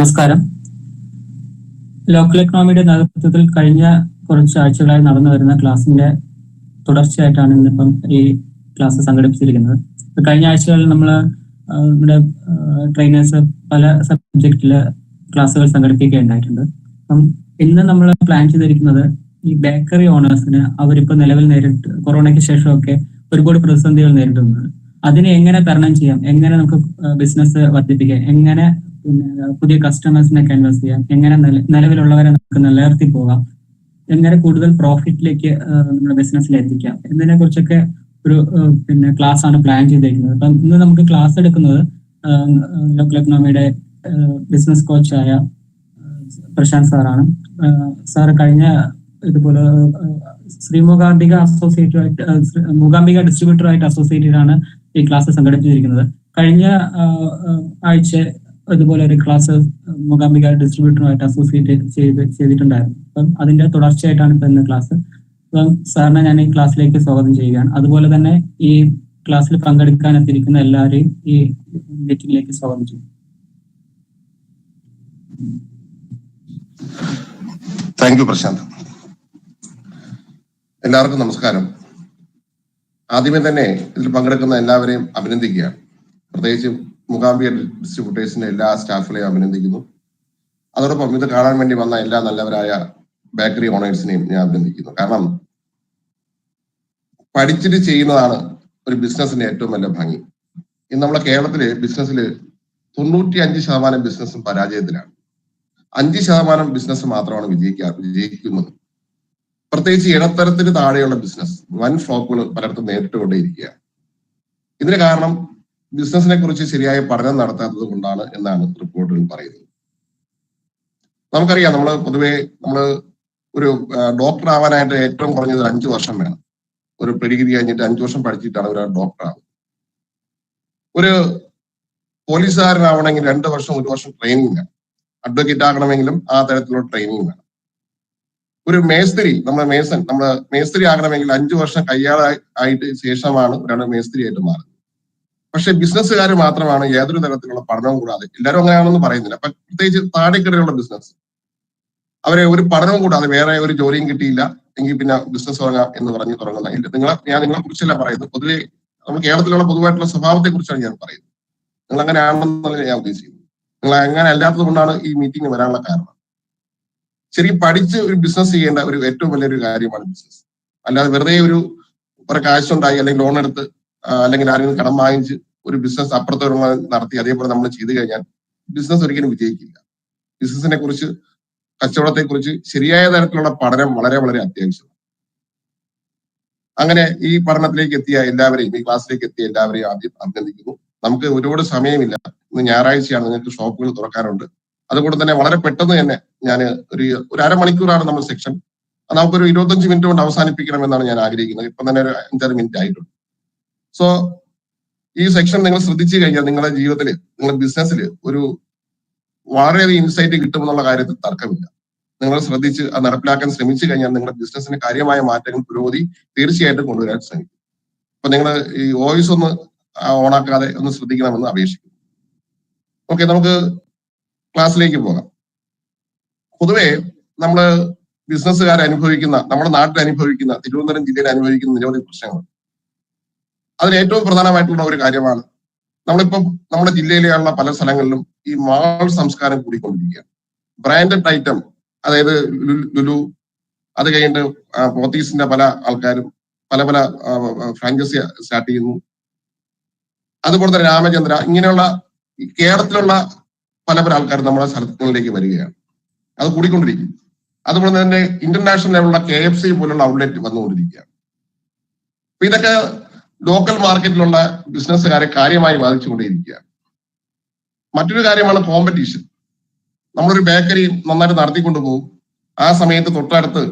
നമസ്കാരം. ലോക്കൽ എക്കണോമിയുടെ നേതൃത്വത്തിൽ കഴിഞ്ഞ കുറച്ച് ആഴ്ചകളായി നടന്നു വരുന്ന ക്ലാസിന്റെ തുടർച്ചയായിട്ടാണ് ഇന്നിപ്പം ഈ ക്ലാസ് സംഘടിപ്പിച്ചിരിക്കുന്നത്. കഴിഞ്ഞ ആഴ്ചകളിൽ നമ്മൾ നമ്മുടെ ട്രെയിനേഴ്സ് പല സബ്ജക്റ്റിൽ ക്ലാസ്സുകൾ സംഘടിപ്പിക്കുകയുണ്ടായിട്ടുണ്ട്. അപ്പം ഇന്ന് നമ്മൾ പ്ലാൻ ചെയ്തിരിക്കുന്നത് ഈ ബേക്കറി ഓണേഴ്സിന് അവരിപ്പോ നിലവിൽ നേരിട്ട് കൊറോണയ്ക്ക് ശേഷമൊക്കെ ഒരുപാട് പ്രതിസന്ധികൾ നേരിടുന്നത് അതിനെ എങ്ങനെ തരണം ചെയ്യാം? എങ്ങനെ നമുക്ക് ബിസിനസ് വർദ്ധിപ്പിക്കാം? എങ്ങനെ പിന്നെ പുതിയ കസ്റ്റമേഴ്സിനെ ക്യാൻവാസ് ചെയ്യാം. എങ്ങനെ നില- നിലവിലുള്ളവരെ നമുക്ക് നിലനിർത്തി പോകാം. എങ്ങനെ കൂടുതൽ പ്രോഫിറ്റിലേക്ക് നമ്മുടെ ബിസിനസ്സിൽ എത്തിക്കാം. എന്നതിനെ കുറിച്ചൊക്കെ ഒരു പിന്നെ ക്ലാസ് ആണ് പ്ലാൻ ചെയ്തിരിക്കുന്നത് അപ്പം ഇന്ന് നമുക്ക് ക്ലാസ് എടുക്കുന്നത് ലോക്കൽ എക്കണോമിയുടെ ബിസിനസ് കോച്ചായ പ്രശാന്ത് സാറാണ്. സാർ കഴിഞ്ഞ ഇതുപോലെ ശ്രീ മൂകാംബിക അസോസിയേറ്റുമായിട്ട് മൂകാംബിക ഡിസ്ട്രിബ്യൂട്ടറായിട്ട് അസോസിയേറ്റഡ് ആണ് ഈ ക്ലാസ് സംഘടിപ്പിച്ചിരിക്കുന്നത്. കഴിഞ്ഞ ആഴ്ച ഇതുപോലെ ഒരു ക്ലാസ് മുഖാംബിക ഡിസ്ട്രിബ്യൂട്ടറുമായിട്ട് അസോസിയേറ്റ് ചെയ്ത് ചെയ്തിട്ടുണ്ടായിരുന്നു. അപ്പം അതിന്റെ തുടർച്ചയായിട്ടാണ് ഇപ്പൊ ഇന്ന് ക്ലാസ് അപ്പം സാറിനെ ഞാൻ ഈ ക്ലാസ്സിലേക്ക് സ്വാഗതം ചെയ്യുകയാണ്. അതുപോലെ തന്നെ ഈ ക്ലാസ്സിൽ പങ്കെടുക്കാൻ എത്തിയിരിക്കുന്ന എല്ലാവരെയും ഈ മീറ്റിംഗിലേക്ക് സ്വാഗതം ചെയ്യും താങ്ക് യു പ്രശാന്ത്. എല്ലാവർക്കും നമസ്കാരം. ആദ്യമേ തന്നെ ഇതിൽ പങ്കെടുക്കുന്ന എല്ലാവരെയും അഭിനന്ദിക്കുകയാണ്. പ്രത്യേകിച്ച് മുഖാംബിക ഡിസ്ട്രിബ്യൂട്ടേഴ്സിന്റെ എല്ലാ സ്റ്റാഫിനെയും അഭിനന്ദിക്കുന്നു. അതോടൊപ്പം ഇത് കാണാൻ വേണ്ടി വന്ന എല്ലാ നല്ലവരായ ബേക്കറി ഓണേഴ്സിനെയും ഞാൻ അഭിനന്ദിക്കുന്നു. കാരണം പഠിച്ചിട്ട് ചെയ്യുന്നതാണ് ഒരു ബിസിനസിന്റെ ഏറ്റവും വലിയ ഭംഗി. ഇന്ന് നമ്മളെ കേരളത്തിലെ ബിസിനസ്സിൽ തൊണ്ണൂറ്റി അഞ്ച് ശതമാനം ബിസിനസ്സും പരാജയത്തിലാണ്. അഞ്ച് ശതമാനം ബിസിനസ് മാത്രമാണ് വിജയിക്കാ വിജയിക്കുന്നത്. പ്രത്യേകിച്ച് ഇടത്തരത്തിന് താഴെയുള്ള ബിസിനസ് വൻ ഫ്ലോപ്പുകൾ പലയിടത്തും നേരിട്ടുകൊണ്ടേയിരിക്കുക ഇതിന് കാരണം ബിസിനസിനെ കുറിച്ച് ശരിയായ പഠനം നടത്താത്തത് കൊണ്ടാണ് എന്നാണ് റിപ്പോർട്ടുകൾ പറയുന്നത്. നമുക്കറിയാം നമ്മൾ പൊതുവെ നമ്മൾ ഒരു ഡോക്ടർ ആവാനായിട്ട് ഏറ്റവും കുറഞ്ഞത് അഞ്ചു വർഷം വേണം. ഒരു പെഡിഗ്രി കഴിഞ്ഞിട്ട് അഞ്ചു വർഷം പഠിച്ചിട്ടാണ് ഒരാൾ ഡോക്ടർ ആവുന്നത്. ഒരു പോലീസുകാരനാവണമെങ്കിൽ രണ്ട് വർഷം ഒരു വർഷം ട്രെയിനിങ് വേണം. അഡ്വക്കേറ്റ് ആകണമെങ്കിലും ആ തരത്തിലുള്ള ട്രെയിനിങ് വേണം. ഒരു മേസ്ത്രി നമ്മുടെ മേസൻ നമ്മൾ മേസ്ത്രി ആകണമെങ്കിൽ അഞ്ചു വർഷം കയ്യാളായിട്ട് ശേഷമാണ് ഒരാൾ മേസ്ത്രി ആയിട്ട് മാറുന്നത്. പക്ഷെ ബിസിനസ്സുകാർ മാത്രമാണ് ഏതൊരു തരത്തിലുള്ള പഠനവും കൂടാതെ എല്ലാവരും അങ്ങനെയാണെന്ന് പറയുന്നില്ല. അപ്പൊ പ്രത്യേകിച്ച് താഴെക്കിടയിലുള്ള ബിസിനസ് അവരെ ഒരു പഠനവും കൂടാതെ വേറെ ഒരു ജോലിയും കിട്ടിയില്ല എങ്കിൽ പിന്നെ ബിസിനസ് തുടങ്ങാം എന്ന് പറഞ്ഞ് തുടങ്ങുന്ന ഇല്ല. നിങ്ങളെ ഞാൻ നിങ്ങളെ കുറിച്ചല്ല പറയുന്നത്. പൊതുവെ നമ്മൾ കേരളത്തിലുള്ള പൊതുവായിട്ടുള്ള സ്വഭാവത്തെ കുറിച്ചാണ് ഞാൻ പറയുന്നത്. നിങ്ങൾ അങ്ങനെ ആണെന്നല്ല ഞാൻ ഉദ്ദേശിക്കുന്നത്. നിങ്ങൾ അങ്ങനെ അല്ലാത്തത് കൊണ്ടാണ് ഈ മീറ്റിംഗ് വരാനുള്ള കാരണം. ശരിക്കും പഠിച്ച് ഒരു ബിസിനസ് ചെയ്യേണ്ട ഒരു ഏറ്റവും വലിയൊരു കാര്യമാണ് ബിസിനസ് അല്ലാതെ വെറുതെ ഒരു കുറെ കാശുണ്ടായി അല്ലെങ്കിൽ ലോൺ എടുത്ത് അല്ലെങ്കിൽ ആരെങ്കിലും കടം വാങ്ങിച്ച് ഒരു ബിസിനസ് അപ്പുറത്തോടുള്ള നടത്തി അതേപോലെ നമ്മൾ ചെയ്തു കഴിഞ്ഞാൽ ബിസിനസ് ഒരിക്കലും വിജയിക്കില്ല. ബിസിനസിനെ കുറിച്ച് കച്ചവടത്തെ കുറിച്ച് ശരിയായ തരത്തിലുള്ള പഠനം വളരെ വളരെ അത്യാവശ്യമാണ്. അങ്ങനെ ഈ പഠനത്തിലേക്ക് എത്തിയ എല്ലാവരെയും ഈ ക്ലാസ്സിലേക്ക് എത്തിയ എല്ലാവരെയും ആദ്യം അഭിനന്ദിക്കുന്നു നമുക്ക് ഒരുപാട് സമയമില്ല. ഇന്ന് ഞായറാഴ്ചയാണ് നിങ്ങൾക്ക് ഷോപ്പുകൾ തുറക്കാറുണ്ട്. അതുകൊണ്ട് തന്നെ വളരെ പെട്ടെന്ന് തന്നെ ഞാൻ ഒരു ഒരു അരമണിക്കൂറാണ് നമ്മൾ സെക്ഷൻ. നമുക്കൊരു ഇരുപത്തഞ്ച് മിനിറ്റ് കൊണ്ട് അവസാനിപ്പിക്കണം എന്നാണ് ഞാൻ ആഗ്രഹിക്കുന്നത്. ഇപ്പം തന്നെ ഒരു അഞ്ചാറ് മിനിറ്റ് ആയിട്ടുണ്ട്. സോ ഈ സെക്ഷൻ നിങ്ങൾ ശ്രദ്ധിച്ചു കഴിഞ്ഞാൽ നിങ്ങളുടെ ജീവിതത്തിൽ നിങ്ങളുടെ ബിസിനസ്സിൽ ഒരു വളരെയധികം ഇൻസൈറ്റ് കിട്ടുമെന്നുള്ള കാര്യത്തിൽ തർക്കമില്ല. നിങ്ങൾ ശ്രദ്ധിച്ച് അത് നടപ്പിലാക്കാൻ ശ്രമിച്ചു കഴിഞ്ഞാൽ നിങ്ങളുടെ ബിസിനസ്സിന് കാര്യമായ മാറ്റങ്ങൾ പുരോഗതി തീർച്ചയായിട്ടും കൊണ്ടുവരാൻ ശ്രമിക്കും. അപ്പൊ നിങ്ങൾ ഈ വോയിസ് ഒന്ന് ഓണാക്കാതെ ഒന്ന് ശ്രദ്ധിക്കണമെന്ന് അപേക്ഷിക്കുന്നു. ഓക്കെ നമുക്ക് ക്ലാസ്സിലേക്ക് പോകാം. പൊതുവെ നമ്മൾ ബിസിനസ്സുകാർ അനുഭവിക്കുന്ന നമ്മുടെ നാട്ടിൽ അനുഭവിക്കുന്ന തിരുവനന്തപുരം ജില്ലയിൽ അനുഭവിക്കുന്ന നിരവധി പ്രശ്നങ്ങൾ അതിൽ ഏറ്റവും പ്രധാനമായിട്ടുള്ള ഒരു കാര്യമാണ് നമ്മളിപ്പം നമ്മുടെ ജില്ലയിലെയുള്ള പല സ്ഥലങ്ങളിലും ഈ മാൾ സംസ്കാരം കൂടിക്കൊണ്ടിരിക്കുകയാണ്. ബ്രാൻഡഡ് ഐറ്റം അതായത് ലുലു അത് കഴിഞ്ഞിട്ട് പോത്തീസിന്റെ പല ആൾക്കാരും പല പല ഫ്രാഞ്ചൈസി സ്റ്റാർട്ട് ചെയ്യുന്നു. അതുപോലെ തന്നെ രാമചന്ദ്ര ഇങ്ങനെയുള്ള കേരളത്തിലുള്ള പല പല ആൾക്കാർ നമ്മുടെ സ്ഥലങ്ങളിലേക്ക് വരികയാണ്. അത് കൂടിക്കൊണ്ടിരിക്കും അതുപോലെ തന്നെ ഇന്റർനാഷണൽ ലെവലുള്ള കെ എഫ് സി പോലുള്ള ഔട്ട്ലെറ്റ് വന്നുകൊണ്ടിരിക്കുകയാണ്. ഇതൊക്കെ ലോക്കൽ മാർക്കറ്റിലുള്ള ബിസിനസ്സുകാരെ കാര്യമായി ബാധിച്ചുകൊണ്ടേയിരിക്കുകയാണ്. മറ്റൊരു കാര്യമാണ് കോമ്പറ്റീഷൻ നമ്മളൊരു ബേക്കറി നന്നായിട്ട് നടത്തിക്കൊണ്ടു പോകും ആ സമയത്ത് തൊട്ടടുത്ത്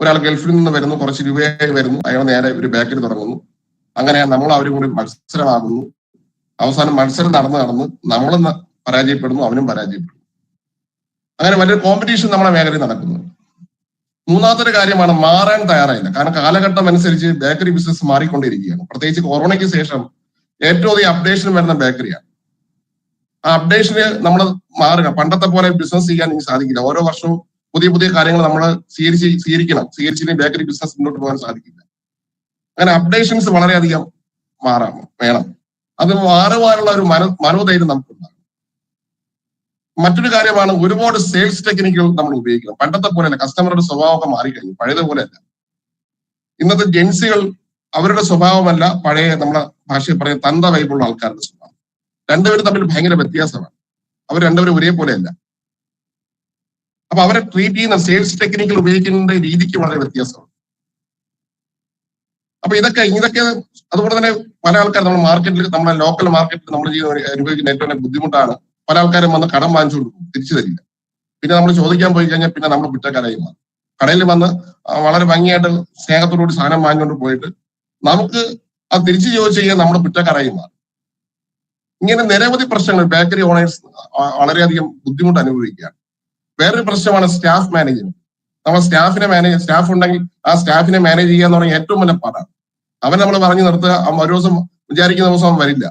ഒരാൾ ഗൾഫിൽ നിന്ന് വരുന്നു കുറച്ച് രൂപയായി വരുന്നു. അയാൾ നേരെ ഒരു ബേക്കറി തുടങ്ങുന്നു. അങ്ങനെ നമ്മൾ അവരും കൂടി മത്സരമാകുന്നു. അവസാനം മത്സരം നടന്ന് നടന്ന് നമ്മളും പരാജയപ്പെടുന്നു അവനും പരാജയപ്പെടുന്നു. അങ്ങനെ വലിയൊരു കോമ്പറ്റീഷൻ നമ്മളെ മേഖലയിൽ നടക്കുന്നുണ്ട് മൂന്നാമത്തെ കാര്യമാണ് മാറാൻ തയ്യാറായില്ല. കാരണം കാലഘട്ടം അനുസരിച്ച് ബേക്കറി ബിസിനസ് മാറിക്കൊണ്ടിരിക്കുകയാണ്. പ്രത്യേകിച്ച് കൊറോണയ്ക്ക് ശേഷം ഏറ്റവും അധികം അപ്ഡേഷൻ വരുന്ന ബേക്കറിയാണ് ആ അപ്ഡേഷന് നമ്മൾ മാറുക. പണ്ടത്തെ പോലെ ബിസിനസ് ചെയ്യാൻ എനിക്ക് സാധിക്കില്ല. ഓരോ വർഷവും പുതിയ പുതിയ കാര്യങ്ങൾ നമ്മൾ സ്വീകരിച്ച് സ്വീകരിക്കണം. സ്വീകരിച്ചില്ലെങ്കിൽ ബേക്കറി ബിസിനസ് മുന്നോട്ട് പോകാൻ സാധിക്കില്ല. അങ്ങനെ അപ്ഡേഷൻസ് വളരെയധികം മാറാം വേണം. അത് മാറുവാനുള്ള ഒരു മനോ മനോധൈര്യം നമുക്കുണ്ടാകും മറ്റൊരു കാര്യമാണ് ഒരുപാട് സെയിൽസ് ടെക്നിക്കുകൾ നമ്മൾ ഉപയോഗിക്കണം. പണ്ടത്തെ പോലെയല്ല കസ്റ്റമറുടെ സ്വഭാവമൊക്കെ മാറിക്കഴിഞ്ഞു. പഴയതുപോലെയല്ല ഇന്നത്തെ ജെൻസികൾ അവരുടെ സ്വഭാവമല്ല പഴയ നമ്മുടെ ഭാഷയിൽ പറയുന്ന തന്ത വൈബുള്ള ആൾക്കാരുടെ സ്വഭാവം. രണ്ടുപേരും തമ്മിൽ ഭയങ്കര വ്യത്യാസമാണ്. അവർ രണ്ടുപേരും ഒരേപോലെയല്ല അപ്പൊ അവരെ ട്രീറ്റ് ചെയ്യുന്ന സെയിൽസ് ടെക്നിക്കൽ ഉപയോഗിക്കുന്ന രീതിക്ക് വളരെ വ്യത്യാസമാണ്. അപ്പൊ ഇതൊക്കെ ഇതൊക്കെ അതുപോലെ തന്നെ പല ആൾക്കാർ നമ്മുടെ മാർക്കറ്റിൽ നമ്മുടെ ലോക്കൽ മാർക്കറ്റിൽ നമ്മൾ അനുഭവിക്കുന്ന ഏറ്റവും ബുദ്ധിമുട്ടാണ്. പല ആൾക്കാരും വന്ന് കടം വാങ്ങിച്ചു കൊടുക്കും. തിരിച്ചു തരില്ല. പിന്നെ നമ്മൾ ചോദിക്കാൻ പോയി കഴിഞ്ഞാൽ പിന്നെ നമ്മൾ കുറ്റക്കാരായി മാറും. കടയിൽ വന്ന് വളരെ ഭംഗിയായിട്ട് സ്നേഹത്തോടുകൂടി സാധനം വാങ്ങിക്കൊണ്ട് പോയിട്ട് നമുക്ക് അത് തിരിച്ചു ചോദിച്ചു കഴിഞ്ഞാൽ നമ്മൾ കുറ്റക്കാരായി മാറും. ഇങ്ങനെ നിരവധി പ്രശ്നങ്ങൾ ബേക്കറി ഓണേഴ്സ് വളരെയധികം ബുദ്ധിമുട്ട് അനുഭവിക്കുകയാണ്. വേറൊരു പ്രശ്നമാണ് സ്റ്റാഫ് മാനേജ്മെന്റ്. നമ്മൾ സ്റ്റാഫിനെ മാനേജ് സ്റ്റാഫ് ഉണ്ടെങ്കിൽ ആ സ്റ്റാഫിനെ മാനേജ് ചെയ്യുക എന്ന് പറഞ്ഞാൽ ഏറ്റവും വലിയ പാടാണ്. അവൻ നമ്മൾ പറഞ്ഞു നിർത്തുക ഒരു ദിവസം വിചാരിക്കുന്ന ദിവസം അവൻ വരില്ല.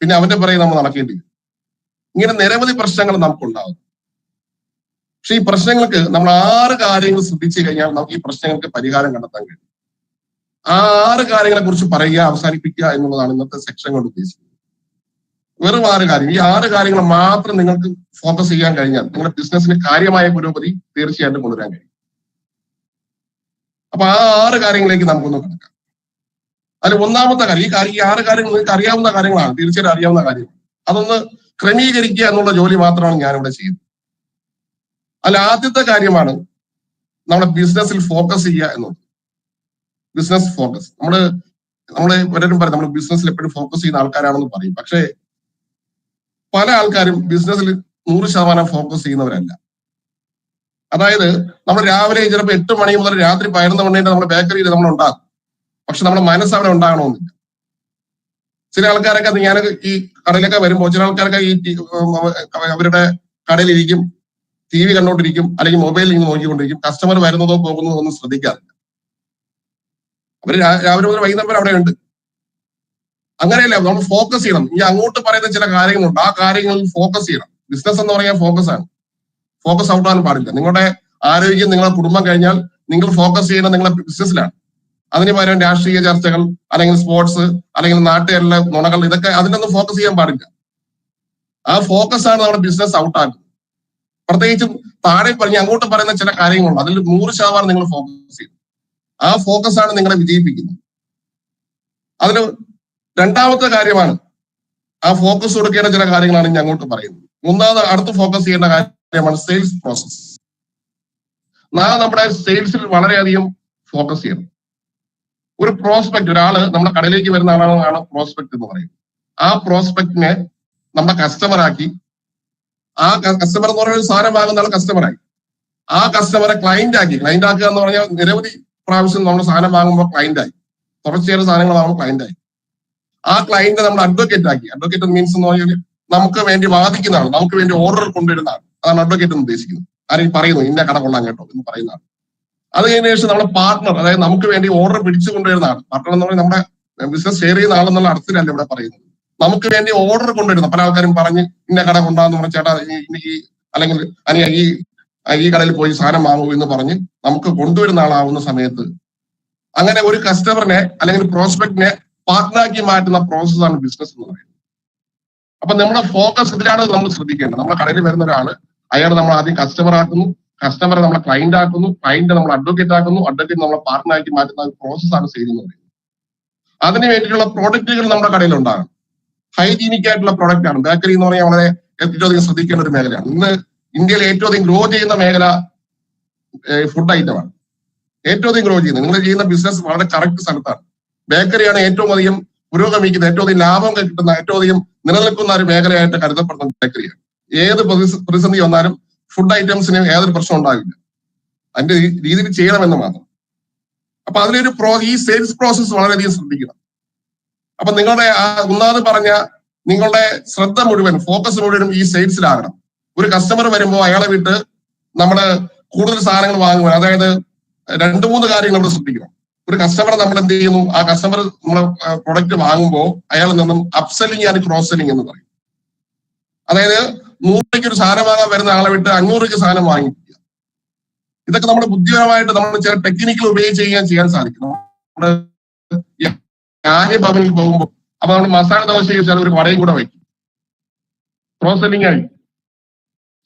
പിന്നെ അവന്റെ പുറകെ നമ്മൾ നടക്കേണ്ടി വരും. ഇങ്ങനെ നിരവധി പ്രശ്നങ്ങൾ നമുക്കുണ്ടാകും. പക്ഷെ ഈ പ്രശ്നങ്ങൾക്ക് നമ്മൾ ആറ് കാര്യങ്ങൾ ശ്രദ്ധിച്ചു കഴിഞ്ഞാൽ നമുക്ക് ഈ പ്രശ്നങ്ങൾക്ക് പരിഹാരം കണ്ടെത്താൻ കഴിയും. ആ ആറ് കാര്യങ്ങളെ കുറിച്ച് പറയുക അവസാനിപ്പിക്കുക എന്നുള്ളതാണ് ഇന്നത്തെ സെക്ഷൻ കൊണ്ട് ഉദ്ദേശിക്കുന്നത്. വെറും ആറ് കാര്യം. ഈ ആറ് കാര്യങ്ങൾ മാത്രം നിങ്ങൾക്ക് ഫോക്കസ് ചെയ്യാൻ കഴിഞ്ഞാൽ നിങ്ങളുടെ ബിസിനസ്സിന് കാര്യമായ പുരോഗതി തീർച്ചയായിട്ടും കൊണ്ടുവരാൻ കഴിയും. അപ്പൊ ആ ആറ് കാര്യങ്ങളിലേക്ക് നമുക്കൊന്ന് കിടക്കാം. അതിൽ ഒന്നാമത്തെ കാര്യം ഈ കാര്യം ഈ ആറ് കാര്യങ്ങൾ നിങ്ങൾക്ക് അറിയാവുന്ന കാര്യങ്ങളാണ്. തീർച്ചയായിട്ടും അറിയാവുന്ന കാര്യങ്ങൾ. അതൊന്ന് ക്രമീകരിക്കുക എന്നുള്ള ജോലി മാത്രമാണ് ഞാനിവിടെ ചെയ്യുന്നത്. അല്ല ആദ്യത്തെ കാര്യമാണ് നമ്മുടെ ബിസിനസ്സിൽ ഫോക്കസ് ചെയ്യുക എന്നുള്ളത്. Business focus. നമ്മൾ നമ്മൾ പലരും പറയും നമ്മൾ ബിസിനസ്സിൽ എപ്പോഴും ഫോക്കസ് ചെയ്യുന്ന ആൾക്കാരാണെന്ന് പറയും. പക്ഷേ പല ആൾക്കാരും ബിസിനസ്സിൽ നൂറ് ശതമാനം ഫോക്കസ് ചെയ്യുന്നവരല്ല. അതായത് നമ്മൾ രാവിലെ ചിലപ്പോൾ എട്ട് മണി മുതൽ രാത്രി പതിനൊന്ന് മണി വരെ നമ്മുടെ ബേക്കറിയിൽ നമ്മൾ ഉണ്ടാകും പക്ഷെ നമ്മുടെ മനസ്സ് അവിടെ ഉണ്ടാകണമെന്നില്ല. ചില ആൾക്കാരൊക്കെ അത് ഞാനൊക്കെ ഈ കടയിലൊക്കെ വരുമ്പോൾ ചില ആൾക്കാരൊക്കെ ഈ അവരുടെ കടയിലിരിക്കും ടി വി കണ്ടോണ്ടിരിക്കും അല്ലെങ്കിൽ മൊബൈലിൽ ഇങ്ങനെ നോക്കിക്കൊണ്ടിരിക്കും. കസ്റ്റമർ വരുന്നതോ പോകുന്നതോ ഒന്നും ശ്രദ്ധിക്കാറില്ല. അവർ രാവിലെ മുതൽ വൈകുന്നേരം അവിടെ ഉണ്ട് അങ്ങനെയല്ല നമ്മൾ ഫോക്കസ് ചെയ്യണം. ഈ അങ്ങോട്ട് പറയുന്ന ചില കാര്യങ്ങളുണ്ട്. ആ കാര്യങ്ങളിൽ ഫോക്കസ് ചെയ്യണം. ബിസിനസ് എന്ന് പറഞ്ഞാൽ ഫോക്കസ് ആണ്. ഫോക്കസ് ഔട്ട് ആകാൻ പാടില്ല. നിങ്ങളുടെ ആരോഗ്യം നിങ്ങളുടെ കുടുംബം കഴിഞ്ഞാൽ നിങ്ങൾ ഫോക്കസ് ചെയ്യുന്നത് നിങ്ങളുടെ ബിസിനസ്സിലാണ് അതിന് പകരം രാഷ്ട്രീയ ചർച്ചകൾ അല്ലെങ്കിൽ സ്പോർട്സ് അല്ലെങ്കിൽ നാട്ടുകാരിലെ നുണകൾ ഇതൊക്കെ അതിനൊന്നും ഫോക്കസ് ചെയ്യാൻ പാടില്ല. ആ ഫോക്കസ് ആണ് നമ്മുടെ ബിസിനസ് ഔട്ടാക്കുന്നത് പ്രത്യേകിച്ചും താഴെ പറഞ്ഞ് അങ്ങോട്ട് പറയുന്ന ചില കാര്യങ്ങളുണ്ട്. അതിൽ നൂറ് ശതമാനം നിങ്ങൾ ഫോക്കസ് ചെയ്യും ആ ഫോക്കസ് ആണ് നിങ്ങളെ വിജയിപ്പിക്കുന്നത്. അതിന് രണ്ടാമത്തെ കാര്യമാണ് ആ ഫോക്കസ് കൊടുക്കേണ്ട ചില കാര്യങ്ങളാണ് ഞാൻ അങ്ങോട്ട് പറയുന്നത്. മൂന്നാമത് അടുത്ത് ഫോക്കസ് ചെയ്യേണ്ട കാര്യമാണ് സെയിൽസ് പ്രോസസ് നാളെ നമ്മുടെ സെയിൽസിൽ വളരെയധികം ഫോക്കസ് ചെയ്യണം. ഒരു പ്രോസ്പെക്ട് ഒരാൾ നമ്മുടെ കടയിലേക്ക് വരുന്ന ആളാണ് പ്രോസ്പെക്ട് എന്ന് പറയുന്നത്. ആ പ്രോസ്പെക്ടിനെ നമ്മുടെ കസ്റ്റമറാക്കി ആ കസ്റ്റമർ എന്ന് പറയുന്ന ഒരു സാധനം വാങ്ങുന്ന ആൾ കസ്റ്റമറായി ആ കസ്റ്റമറെ ക്ലൈന്റ് ആക്കി. ക്ലൈന്റ് ആക്കുക എന്ന് പറഞ്ഞാൽ നിരവധി പ്രാവശ്യം നമ്മൾ സാധനം വാങ്ങുമ്പോൾ ക്ലൈന്റ് ആയി. തുടർച്ചയായ സാധനങ്ങൾ വാങ്ങുമ്പോൾ ക്ലൈന്റ് ആയി. ആ ക്ലൈന്റ് നമ്മൾ അഡ്വക്കേറ്റ് ആക്കി. അഡ്വക്കേറ്റ് മീൻസ് എന്ന് പറഞ്ഞാൽ നമുക്ക് വേണ്ടി വാദിക്കുന്ന ആൾ നമുക്ക് വേണ്ടി ഓർഡർ കൊണ്ടുവരുന്ന ആൾ അതാണ് അഡ്വക്കേറ്റ് എന്ന് ഉദ്ദേശിക്കുന്നത്. ആരെങ്കിലും പറയുന്നു ഇന്ന കട കൊള്ളാൻ കേട്ടോ എന്ന് പറയുന്ന ആൾ അത് കഴിഞ്ഞ ശേഷം നമ്മുടെ പാർട്ട്ണർ അതായത് നമുക്ക് വേണ്ടി ഓർഡർ പിടിച്ചു കൊണ്ടുവരുന്ന ആൾ പാർട്ട്ണർ എന്ന് പറഞ്ഞാൽ നമ്മുടെ ബിസിനസ് ഷെയർ ചെയ്യുന്ന ആളെന്നുള്ള അർത്ഥത്തിലല്ല ഇവിടെ പറയുന്നത്. നമുക്ക് വേണ്ടി ഓർഡർ കൊണ്ടുവരുന്ന. പല ആൾക്കാരും പറഞ്ഞ് ഇന്ന കട കൊണ്ടാന്ന് പറഞ്ഞ ചേട്ടാ ഈ അല്ലെങ്കിൽ അനിയ ഈ ഈ കടയിൽ പോയി സാധനം വാങ്ങൂ എന്ന് പറഞ്ഞ് നമുക്ക് കൊണ്ടുവരുന്ന ആളാവുന്ന സമയത്ത് അങ്ങനെ ഒരു കസ്റ്റമറിനെ അല്ലെങ്കിൽ പ്രോസ്പെക്ടിനെ പാർട്ട്ണറാക്കി മാറ്റുന്ന പ്രോസസ്സാണ് ബിസിനസ് എന്ന് പറയുന്നത്. അപ്പൊ നമ്മുടെ ഫോക്കസ് ഇതിലാണ് നമ്മൾ ശ്രദ്ധിക്കേണ്ടത്. നമ്മുടെ കടയിൽ വരുന്ന ഒരാൾ അയാൾ നമ്മൾ ആദ്യം കസ്റ്റമർ ആക്കുന്നു. കസ്റ്റമറെ നമ്മളെ ക്ലൈന്റ് ആക്കുന്നു ക്ലൈന്റ് നമ്മൾ അഡ്വക്കേറ്റ് ആക്കുന്നു അഡ്വക്കേറ്റ് നമ്മളെ പാർട്ട്ണറാക്കി മാറ്റുന്ന ഒരു പ്രോസസ്സാണ് സെയിൽ എന്ന് പറയുന്നത്. അതിന് വേണ്ടിയിട്ടുള്ള പ്രോഡക്റ്റുകൾ നമ്മുടെ കടയിൽ ഉണ്ടാകും ഹൈജീനിക് ആയിട്ടുള്ള പ്രോഡക്റ്റ് ആണ്. ബേക്കറി എന്ന് പറഞ്ഞാൽ വളരെ ഏറ്റവും അധികം ശ്രദ്ധിക്കേണ്ട ഒരു മേഖലയാണ്. ഇന്ന് ഇന്ത്യയിൽ ഏറ്റവും അധികം ഗ്രോ ചെയ്യുന്ന മേഖല ഫുഡ് ഐറ്റമാണ് ഏറ്റവും അധികം ഗ്രോ ചെയ്യുന്നത്. നിങ്ങൾ ചെയ്യുന്ന ബിസിനസ് വളരെ കറക്റ്റ് സ്ഥലത്താണ്. ബേക്കറിയാണ് ഏറ്റവും അധികം പുരോഗമിക്കുന്ന ഏറ്റവും അധികം ലാഭം കിട്ടുന്ന ഏറ്റവും അധികം നിലനിൽക്കുന്ന ഒരു മേഖലയായിട്ട് കരുതപ്പെടുന്ന ബേക്കറിയാണ് ഏത് പ്രതിസ- പ്രതിസന്ധി വന്നാലും ഫുഡ് ഐറ്റംസിന് യാതൊരു പ്രശ്നം ഉണ്ടാവില്ല. അതിന്റെ രീതിയിൽ ചെയ്യണമെന്ന് മാത്രം. അപ്പൊ അതിലൊരു പ്രോ ഈ സെയിൽസ് പ്രോസസ് വളരെയധികം ശ്രദ്ധിക്കണം. അപ്പൊ നിങ്ങളുടെ ഒന്നാമത് പറഞ്ഞ നിങ്ങളുടെ ശ്രദ്ധ മുഴുവൻ ഫോക്കസ് മുഴുവനും ഈ സെയിൽസിലാകണം ഒരു കസ്റ്റമർ വരുമ്പോൾ അയാളെ വിട്ട് നമ്മൾ കൂടുതൽ സാധനങ്ങൾ വാങ്ങുക അതായത് രണ്ട് മൂന്ന് കാര്യങ്ങൾ നമ്മൾ ശ്രദ്ധിക്കണം. ഒരു കസ്റ്റമർ നമ്മൾ എന്ത് ചെയ്യുന്നു? ആ കസ്റ്റമർ നമ്മുടെ പ്രൊഡക്റ്റ് വാങ്ങുമ്പോൾ അയാൾ നിന്നും അപ്സെല്ലിംഗ് ആൻഡ് ക്രോസ് സെല്ലിംഗ് എന്ന് പറയും. അതായത് നൂറ് രൂപയ്ക്ക് ഒരു സാധനം വാങ്ങാൻ വരുന്ന ആളെ വിട്ട് അഞ്ഞൂറിലേക്ക് സാധനം വാങ്ങിക്കുക ഇതൊക്കെ നമ്മുടെ ബുദ്ധിപരമായിട്ട് നമ്മൾ ചില ടെക്നിക്കൽ ഉപയോഗിച്ച് ചെയ്യാൻ ചെയ്യാൻ സാധിക്കും. നമ്മുടെ ആര്യ പോകുമ്പോൾ അപ്പൊ നമ്മൾ മസാല ദോശ വെച്ചാൽ ഒരു വടയും കൂടെ വയ്ക്കും. ക്രോസ് ആയി.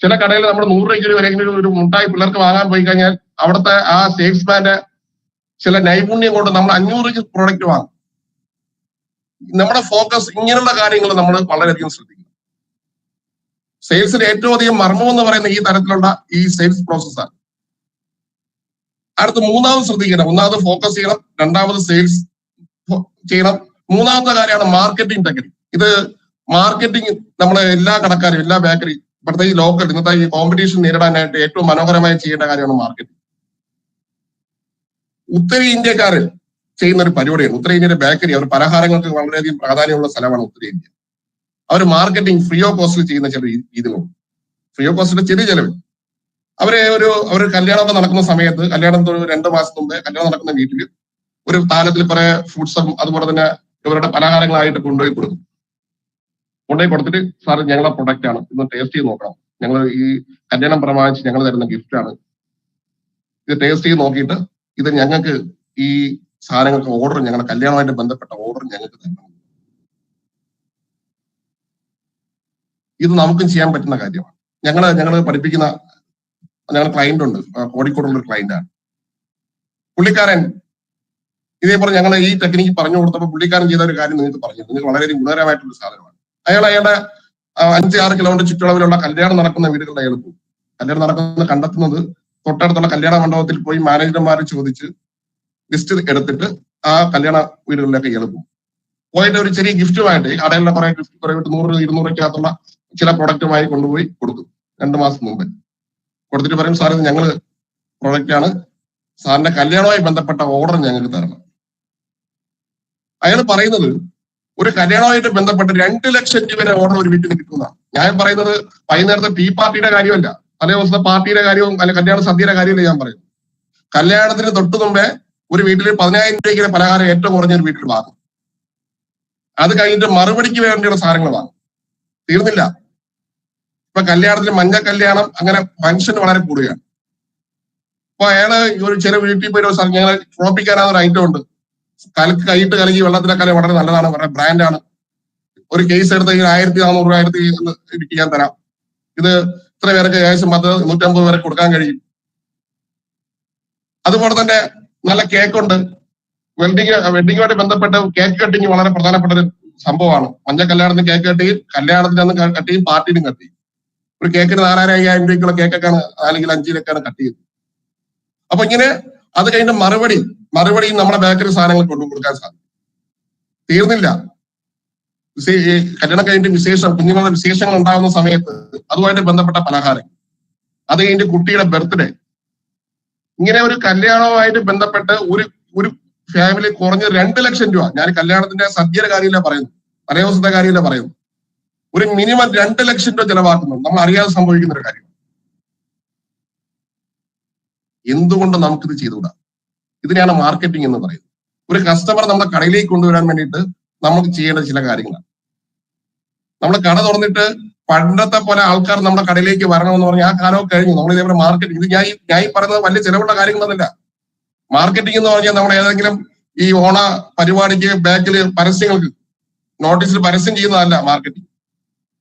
ചില കടയിൽ നമ്മൾ നൂറ് രൂപയ്ക്ക് ഒരു അല്ലെങ്കിൽ ഒരു മുട്ടായി പിള്ളേർക്ക് വാങ്ങാൻ പോയി കഴിഞ്ഞാൽ അവിടുത്തെ ആ സെയിൽസ്മാന്റെ ചില നൈപുണ്യം കൊണ്ട് നമ്മൾ അഞ്ഞൂറ് രൂപയ്ക്ക് പ്രോഡക്റ്റ് വാങ്ങും. നമ്മുടെ ഫോക്കസ് ഇങ്ങനെയുള്ള കാര്യങ്ങൾ നമ്മൾ വളരെയധികം ശ്രദ്ധിക്കണം സെയിൽസിൽ ഏറ്റവും അധികം മർമ്മം എന്ന് പറയുന്ന ഈ തരത്തിലുള്ള ഈ സെയിൽസ് പ്രോസസ്സാണ് അടുത്ത് മൂന്നാമത് ശ്രദ്ധിക്കണം. ഒന്നാമത് ഫോക്കസ് ചെയ്യണം. രണ്ടാമത് സെയിൽസ് ചെയ്യണം. മൂന്നാമത്തെ കാര്യമാണ് മാർക്കറ്റിംഗ് ടെക്നിക് ഇത് മാർക്കറ്റിംഗ് നമ്മളെ എല്ലാ കടക്കാരും എല്ലാ ബേക്കറി ഇപ്പോഴത്തെ ഈ ലോക്കൽ ഇന്നത്തെ ഈ കോമ്പറ്റീഷൻ നേരിടാനായിട്ട് ഏറ്റവും മനോഹരമായി ചെയ്യേണ്ട കാര്യമാണ് മാർക്കറ്റിംഗ് ഉത്തരേന്ത്യക്കാര് ചെയ്യുന്ന ഒരു പരിപാടിയാണ്. ഉത്തരേന്ത്യയുടെ ബേക്കറി അവർ പലഹാരങ്ങൾക്ക് വളരെയധികം പ്രാധാന്യമുള്ള സ്ഥലമാണ് ഉത്തരേന്ത്യ അവർ മാർക്കറ്റിംഗ് ഫ്രീ ഓഫ് കോസ്റ്റിൽ ചെയ്യുന്ന ചില രീതികളും രീതികളുണ്ട്. ഫ്രീ ഓഫ് കോസ്റ്റിന്റെ ചെറിയ ചെലവ്. അവരെ ഒരു അവർ കല്യാണം നടക്കുന്ന സമയത്ത് കല്യാണത്തിന് രണ്ട് മാസം മുമ്പേ കല്യാണം നടക്കുന്ന വീട്ടിൽ ഒരു താലത്തിൽ കുറെ ഫ്രൂട്ട്സും അതുപോലെ തന്നെ ഇവരുടെ പലഹാരങ്ങളായിട്ട് കൊണ്ടുപോയി കൊടുക്കും. കൊണ്ടുപോയി കൊടുത്തിട്ട് സാർ ഞങ്ങളെ പ്രൊഡക്റ്റ് ആണ്. ഇന്ന് ടേസ്റ്റ് ചെയ്ത് നോക്കണം. ഞങ്ങൾ ഈ കല്യാണം പ്രമാണിച്ച് ഞങ്ങൾ തരുന്ന ഗിഫ്റ്റ് ആണ്. ഇത് ടേസ്റ്റ് ചെയ്ത് നോക്കിയിട്ട് ഇത് ഞങ്ങൾക്ക് ഈ സാധനങ്ങൾക്ക് ഓർഡർ ഞങ്ങളുടെ കല്യാണമായിട്ട് ബന്ധപ്പെട്ട ഓർഡർ ഞങ്ങൾക്ക് തരണം. ഇത് നമുക്കും ചെയ്യാൻ പറ്റുന്ന കാര്യമാണ്. ഞങ്ങൾ ഞങ്ങൾ പഠിപ്പിക്കുന്ന ഞങ്ങൾ ക്ലയന്റ് ഉണ്ട്. കോഴിക്കോടുള്ള ഒരു ക്ലയന്റ് ആണ്. പുള്ളിക്കാരൻ ഇതേപോലെ ഞങ്ങൾ ഈ ടെക്നിക്ക് പറഞ്ഞു കൊടുത്തപ്പോൾ പുള്ളിക്കാരൻ ചെയ്ത ഒരു കാര്യം നിങ്ങൾക്ക് പറഞ്ഞു നിങ്ങൾക്ക് വളരെ ഗുണകരമായിട്ടുള്ള സാധനമാണ്. അയാൾ അയാളുടെ അഞ്ച് ആറ് കിലോമീറ്റർ ചുറ്റളവിലുള്ള കല്യാണം നടക്കുന്ന വീടുകളിൽ അയാൾ പോകും. കല്യാണം നടക്കുന്നത് കണ്ടെത്തുന്നത് തൊട്ടടുത്തുള്ള കല്യാണ മണ്ഡപത്തിൽ പോയി മാനേജർമാരെ ചോദിച്ച് ലിസ്റ്റ് എടുത്തിട്ട് ആ കല്യാണ വീടുകളിലൊക്കെ പോകും. പോയിട്ട് ഒരു ചെറിയ ഗിഫ്റ്റുമായിട്ട് കടയിലുള്ള കുറെ ഗിഫ്റ്റ് കുറെ നൂറ് ഇരുന്നൂറൊക്കെയകത്തുള്ള ചില പ്രൊഡക്റ്റുമായി കൊണ്ടുപോയി കൊടുക്കും രണ്ടു മാസം മുമ്പ്. കൊടുത്തിട്ട് പറയും സാർ ഇത് ഞങ്ങൾ പ്രൊഡക്റ്റ് ആണ്. സാറിന്റെ കല്യാണവുമായി ബന്ധപ്പെട്ട ഓർഡർ ഞങ്ങൾക്ക് തരണം. അയാൾ പറയുന്നത് ഒരു കല്യാണവുമായിട്ട് ബന്ധപ്പെട്ട് രണ്ട് ലക്ഷം രൂപ ഓർഡർ ഒരു വീട്ടിൽ കിട്ടുന്നതാണ്. ഞാൻ പറയുന്നത് വൈകുന്നേരത്തെ ടീ പാർട്ടിയുടെ കാര്യമല്ല. തലേ ദിവസത്തെ പാർട്ടിയുടെ കാര്യവും അല്ലെ കല്യാണ സദ്യയുടെ കാര്യമല്ല ഞാൻ പറയുന്നത്. കല്യാണത്തിന് തൊട്ടു മുമ്പേ ഒരു വീട്ടിൽ പതിനായിരം രൂപയ്ക്ക് പലഹാരം ഏറ്റവും കുറഞ്ഞ ഒരു വീട്ടിൽ വാങ്ങും. അത് കഴിഞ്ഞിട്ട് മറുപടിക്ക് വേണ്ടിയുള്ള സാധനങ്ങൾ വാങ്ങും. തീർന്നില്ല. ഇപ്പൊ കല്യാണത്തിന് മഞ്ഞ കല്യാണം അങ്ങനെ ഫംഗ്ഷൻ വളരെ കൂടുകയാണ്. അപ്പൊ അയാൾ ഒരു ചെറിയ വീട്ടിൽ പോയി ഒരു ഞങ്ങൾ ട്രോപ്പിക്കാനാണ് ഒരു ഐറ്റം ഉണ്ട്. കലക്ക് കൈയിട്ട് കലക്കി കല വളരെ നല്ലതാണ് വളരെ ബ്രാൻഡാണ് ഒരു കേസ് എടുത്ത് ഇങ്ങനെ ആയിരത്തി നാനൂറ് ആയിരത്തി എനിക്ക് ഞാൻ തരാം. ഇത് ഇത്ര പേർക്ക് ഏകദേശം പത്ത് നൂറ്റമ്പത് പേരെ കൊടുക്കാൻ കഴിയും. അതുപോലെ തന്നെ നല്ല കേക്ക് ഉണ്ട്. വെഡിങ്ങുമായിട്ട് ബന്ധപ്പെട്ട് കേക്ക് കട്ടിങ് വളരെ പ്രധാനപ്പെട്ട ഒരു സംഭവമാണ്. മഞ്ഞ കല്യാണത്തിന് കേക്ക് കട്ടിയും കല്യാണത്തിന് അന്ന് കട്ടിയും പാർട്ടിയിലും കട്ട് ചെയ്യും. ഒരു കേക്കിന് നാലായിരം അയ്യായിരം രൂപയ്ക്കുള്ള കേക്കൊക്കെയാണ് അല്ലെങ്കിൽ അഞ്ചിലൊക്കെയാണ് കട്ട് ചെയ്യുന്നത്. അപ്പൊ ഇങ്ങനെ അത് കഴിഞ്ഞ മറുപടി മറുപടി നമ്മുടെ ബേക്കറി സാധനങ്ങൾ കൊണ്ടു കൊടുക്കാൻ സാധിക്കും. തീർന്നില്ല. കല്യാണം കഴിഞ്ഞിട്ട് വിശേഷം കുഞ്ഞുങ്ങളുടെ വിശേഷങ്ങൾ ഉണ്ടാകുന്ന സമയത്ത് അതുമായിട്ട് ബന്ധപ്പെട്ട പലഹാരം അത് കഴിഞ്ഞിട്ട് കുട്ടിയുടെ ബർത്ത്ഡേ ഇങ്ങനെ ഒരു കല്യാണവുമായിട്ട് ബന്ധപ്പെട്ട് ഒരു ഒരു ഫാമിലി കുറഞ്ഞ രണ്ട് ലക്ഷം രൂപ. ഞാൻ കല്യാണത്തിന്റെ സദ്യയുടെ കാര്യമില്ല പറയുന്നു തലേ ദിവസത്തെ കാര്യമില്ല പറയുന്നു ഒരു മിനിമം രണ്ട് ലക്ഷം രൂപ ചെലവാക്കുന്നു. നമ്മൾ അറിയാതെ സംഭവിക്കുന്ന ഒരു കാര്യം. എന്തുകൊണ്ട് നമുക്കിത് ചെയ്തുകൂടാ? ഇതിനെയാണ് മാർക്കറ്റിംഗ് എന്ന് പറയുന്നത്. ഒരു കസ്റ്റമർ നമ്മുടെ കടയിലേക്ക് കൊണ്ടുവരാൻ വേണ്ടിയിട്ട് നമുക്ക് ചെയ്യേണ്ട ചില കാര്യങ്ങളാണ്. നമ്മൾ കട തുറന്നിട്ട് പണ്ടത്തെ പോലെ ആൾക്കാർ നമ്മുടെ കടയിലേക്ക് വരണമെന്ന് പറഞ്ഞാൽ ആ കാലമൊക്കെ കഴിഞ്ഞു. നമ്മൾ ഇതേപോലെ മാർക്കറ്റിംഗ് ഇത് ഞാൻ ഞാൻ ഈ പറയുന്നത് വലിയ ചിലവുള്ള കാര്യങ്ങളൊന്നുമില്ല. മാർക്കറ്റിംഗ് എന്ന് പറഞ്ഞാൽ നമ്മൾ ഏതെങ്കിലും ഈ ഓണ പരിപാടിക്ക് ബാക്കിൽ പരസ്യങ്ങൾക്ക് നോട്ടീസിൽ പരസ്യം ചെയ്യുന്നതല്ല മാർക്കറ്റിംഗ്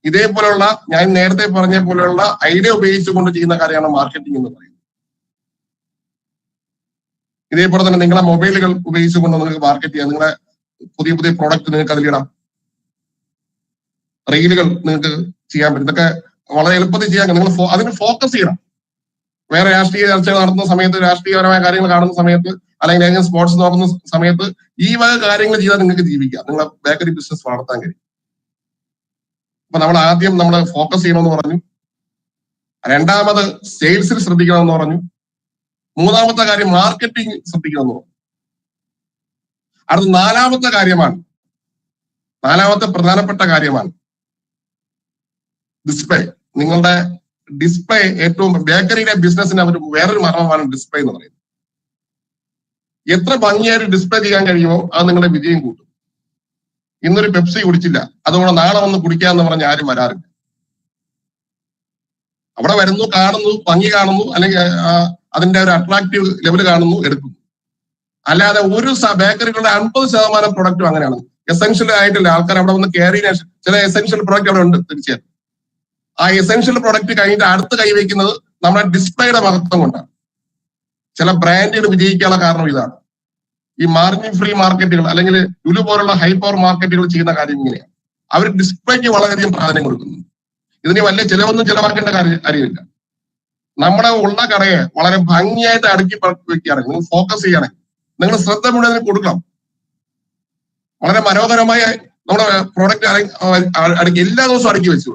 ഇതേപോലെയുള്ള ഞാൻ നേരത്തെ പറഞ്ഞ പോലെയുള്ള ഐഡിയ ഉപയോഗിച്ചുകൊണ്ട് ചെയ്യുന്ന കാര്യമാണ് മാർക്കറ്റിംഗ് എന്ന് പറയുന്നത്. ഇതേപോലെ തന്നെ നിങ്ങളെ മൊബൈലുകൾ ഉപയോഗിച്ചുകൊണ്ട് നിങ്ങൾക്ക് മാർക്കറ്റ് ചെയ്യാം. നിങ്ങളുടെ പുതിയ പുതിയ പ്രോഡക്റ്റ് നിങ്ങൾക്ക് അതിലിടാം. റീലുകൾ നിങ്ങൾക്ക് ചെയ്യാൻ പറ്റും. ഇതൊക്കെ വളരെ എളുപ്പത്തിൽ ചെയ്യാൻ നിങ്ങൾ അതിന് ഫോക്കസ് ചെയ്യണം. വേറെ രാഷ്ട്രീയ ചർച്ചകൾ നടത്തുന്ന സമയത്ത് രാഷ്ട്രീയപരമായ കാര്യങ്ങൾ കാണുന്ന സമയത്ത് അല്ലെങ്കിൽ ഏതെങ്കിലും സ്പോർട്സ് നോക്കുന്ന സമയത്ത് ഈ വക കാര്യങ്ങൾ ചെയ്താൽ നിങ്ങൾക്ക് ജീവിക്കാം. നിങ്ങളെ ബേക്കറി ബിസിനസ് വളർത്താൻ കഴിയും. അപ്പൊ നമ്മൾ ആദ്യം നമ്മൾ ഫോക്കസ് ചെയ്യണമെന്ന് പറഞ്ഞു. രണ്ടാമത് സെയിൽസിൽ ശ്രദ്ധിക്കണമെന്ന് പറഞ്ഞു. മൂന്നാമത്തെ കാര്യം മാർക്കറ്റിംഗ് ശ്രദ്ധിക്കണമെന്ന് പറഞ്ഞു. അടുത്ത നാലാമത്തെ കാര്യമാണ്. നാലാമത്തെ പ്രധാനപ്പെട്ട കാര്യമാണ്. ഡിസ്പ്ലേ നിങ്ങളുടെ ഡിസ്പ്ലേ ഏറ്റവും ബേക്കറിയിലെ ബിസിനസ്സിന് അവർ വേറൊരു മർമ്മമാണ് ഡിസ്പ്ലേ എന്ന് പറയുന്നത്. എത്ര ഭംഗിയായിട്ട് ഡിസ്പ്ലേ ചെയ്യാൻ കഴിയുമോ അത് നിങ്ങളുടെ വിജയം കൂട്ടും. ഇന്നൊരു പെപ്സി കുടിച്ചില്ല. അതുകൊണ്ട് നാളെ വന്ന് കുടിക്കാന്ന് പറഞ്ഞ് ആരും വരാറില്ല. അവിടെ വരുന്നു കാണുന്നു ഭംഗി കാണുന്നു അല്ലെങ്കിൽ അതിന്റെ ഒരു അട്രാക്റ്റീവ് ലെവൽ കാണുന്നു എടുക്കുന്നു. അല്ലാതെ ഒരു ബേക്കറികളുടെ അൻപത് ശതമാനം പ്രൊഡക്റ്റും അങ്ങനെയാണ്. എസെൻഷ്യൽ ആയിട്ടില്ല. ആൾക്കാർ അവിടെ വന്ന് കയറി ചില എസെൻഷ്യൽ പ്രൊഡക്റ്റ് അവിടെ ഉണ്ട് തീർച്ചയായിട്ടും ആ എസെൻഷ്യൽ പ്രൊഡക്റ്റ് കഴിഞ്ഞിട്ട് അടുത്ത് കൈവയ്ക്കുന്നത് നമ്മുടെ ഡിസ്പ്ലേയുടെ മഹത്വം കൊണ്ടാണ്. ചില ബ്രാൻഡുകൾ വിജയിക്കാനുള്ള കാരണം ഇതാണ്. ഈ മാർജിൻ ഫ്രീ മാർക്കറ്റുകൾ അല്ലെങ്കിൽ ലുലു പോലുള്ള ഹൈ പവർ മാർക്കറ്റുകൾ ചെയ്യുന്ന കാര്യം ഇങ്ങനെയാണ് അവർ ഡിസ്പ്ലേക്ക് വളരെയധികം പ്രാധാന്യം കൊടുക്കുന്നു. ഇതിന് വലിയ ചിലവൊന്നും ചിലവാക്കേണ്ട കാര്യം കാര്യമില്ല. നമ്മുടെ ഉള്ള കടയെ വളരെ ഭംഗിയായിട്ട് അടുക്കി വെക്കുകയാണ് നിങ്ങൾ ഫോക്കസ് ചെയ്യുകയാണെങ്കിൽ നിങ്ങൾ ശ്രദ്ധ മുഴുവൻ കൊടുക്കണം. വളരെ മനോഹരമായ നമ്മുടെ പ്രോഡക്റ്റ് അടുക്കി എല്ലാ ദിവസവും അടുക്കി വെച്ചു.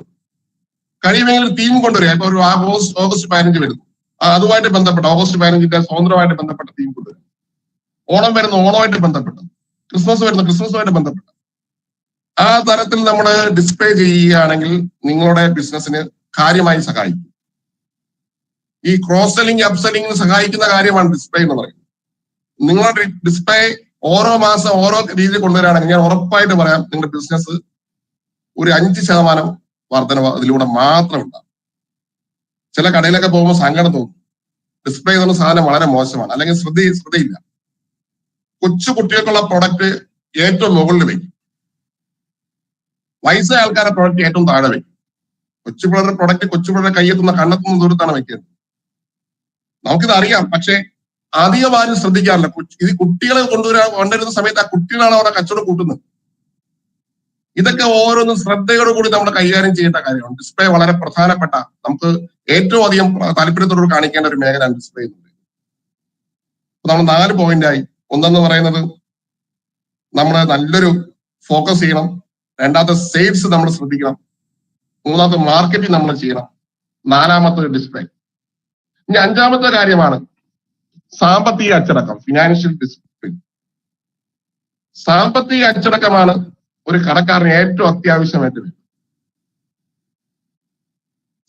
കഴിയുമെങ്കിൽ തീം കൊണ്ടുവരിക. ഇപ്പൊ ഒരു ഓഗസ്റ്റ് ഓഗസ്റ്റ് പതിനഞ്ച് വരുന്നു. അതുമായിട്ട് ബന്ധപ്പെട്ട ഓഗസ്റ്റ് പതിനഞ്ചിന്റെ സ്വതന്ത്രമായിട്ട് ബന്ധപ്പെട്ട തീം കൊണ്ടുവരിക. ഓണം വരുന്ന ഓണമായിട്ട് ബന്ധപ്പെട്ട്. ക്രിസ്മസ് വരുന്ന ക്രിസ്മസുമായിട്ട് ബന്ധപ്പെട്ട്. ആ തരത്തിൽ നമ്മൾ ഡിസ്പ്ലേ ചെയ്യുകയാണെങ്കിൽ നിങ്ങളുടെ ബിസിനസ്സിന് കാര്യമായി സഹായിക്കും. ഈ ക്രോസ് സെല്ലിംഗ് അപ് സെല്ലിംഗിന് സഹായിക്കുന്ന കാര്യമാണ് ഡിസ്പ്ലേ എന്ന് പറയുന്നത്. നിങ്ങളുടെ ഡിസ്പ്ലേ ഓരോ മാസം ഓരോ രീതിയിൽ കൊണ്ടുവരികയാണെങ്കിൽ ഞാൻ ഉറപ്പായിട്ട് പറയാം നിങ്ങളുടെ ബിസിനസ് ഒരു അഞ്ച് ശതമാനം വർധനവ് അതിലൂടെ മാത്രം ഉണ്ടാകും ചില കടയിലൊക്കെ പോകുമ്പോൾ സങ്കടം തോന്നും. ഡിസ്പ്ലേ എന്ന സാധനം വളരെ മോശമാണ്. അല്ലെങ്കിൽ ശ്രദ്ധ ശ്രദ്ധയില്ല. കൊച്ചു കുട്ടികൾക്കുള്ള പ്രൊഡക്റ്റ് ഏറ്റവും മുകളിൽ വയ്ക്കും വയസ്സായ ആൾക്കാരുടെ പ്രൊഡക്റ്റ് ഏറ്റവും താഴെ വയ്ക്കും കൊച്ചു പിള്ളേരുടെ പ്രൊഡക്റ്റ് കൊച്ചു പിള്ളേരുടെ കയ്യെത്തുന്ന കണ്ണെത്തുന്ന ദൂരത്താണ് വെക്കുന്നത്. നമുക്കിത് അറിയാം പക്ഷെ അധികം ആരും ശ്രദ്ധിക്കാറില്ല. ഇത് കുട്ടികളെ കൊണ്ടുവരാൻ കൊണ്ടുവരുന്ന സമയത്ത് ആ കുട്ടികളാണ് അവരുടെ കച്ചവടം കൂട്ടുന്നത്. ഇതൊക്കെ ഓരോന്നും ശ്രദ്ധയോട് കൂടി നമ്മൾ കൈകാര്യം ചെയ്യേണ്ട കാര്യമാണ്. ഡിസ്പ്ലേ വളരെ പ്രധാനപ്പെട്ട നമുക്ക് ഏറ്റവും അധികം താല്പര്യത്തോട് കാണിക്കേണ്ട ഒരു മേഖലയാണ് ഡിസ്പ്ലേ നമ്മൾ നാല് പോയിന്റ് ആയി. ഒന്നെന്ന് പറയുന്നത് നമ്മൾ നല്ലൊരു ഫോക്കസ് ചെയ്യണം. രണ്ടാമത്തെ സെയിൽസ് നമ്മൾ ശ്രദ്ധിക്കണം. മൂന്നാമത്തെ മാർക്കറ്റിംഗ് നമ്മൾ ചെയ്യണം. നാലാമത്തെ ഡിസ്പ്ലേ ഇനി അഞ്ചാമത്തെ കാര്യമാണ് സാമ്പത്തിക അച്ചടക്കം ഫിനാൻഷ്യൽ ഡിസിപ്ലിൻ സാമ്പത്തിക അച്ചടക്കമാണ് ഒരു കടക്കാരന് ഏറ്റവും അത്യാവശ്യമായിട്ട് വരുന്നത്.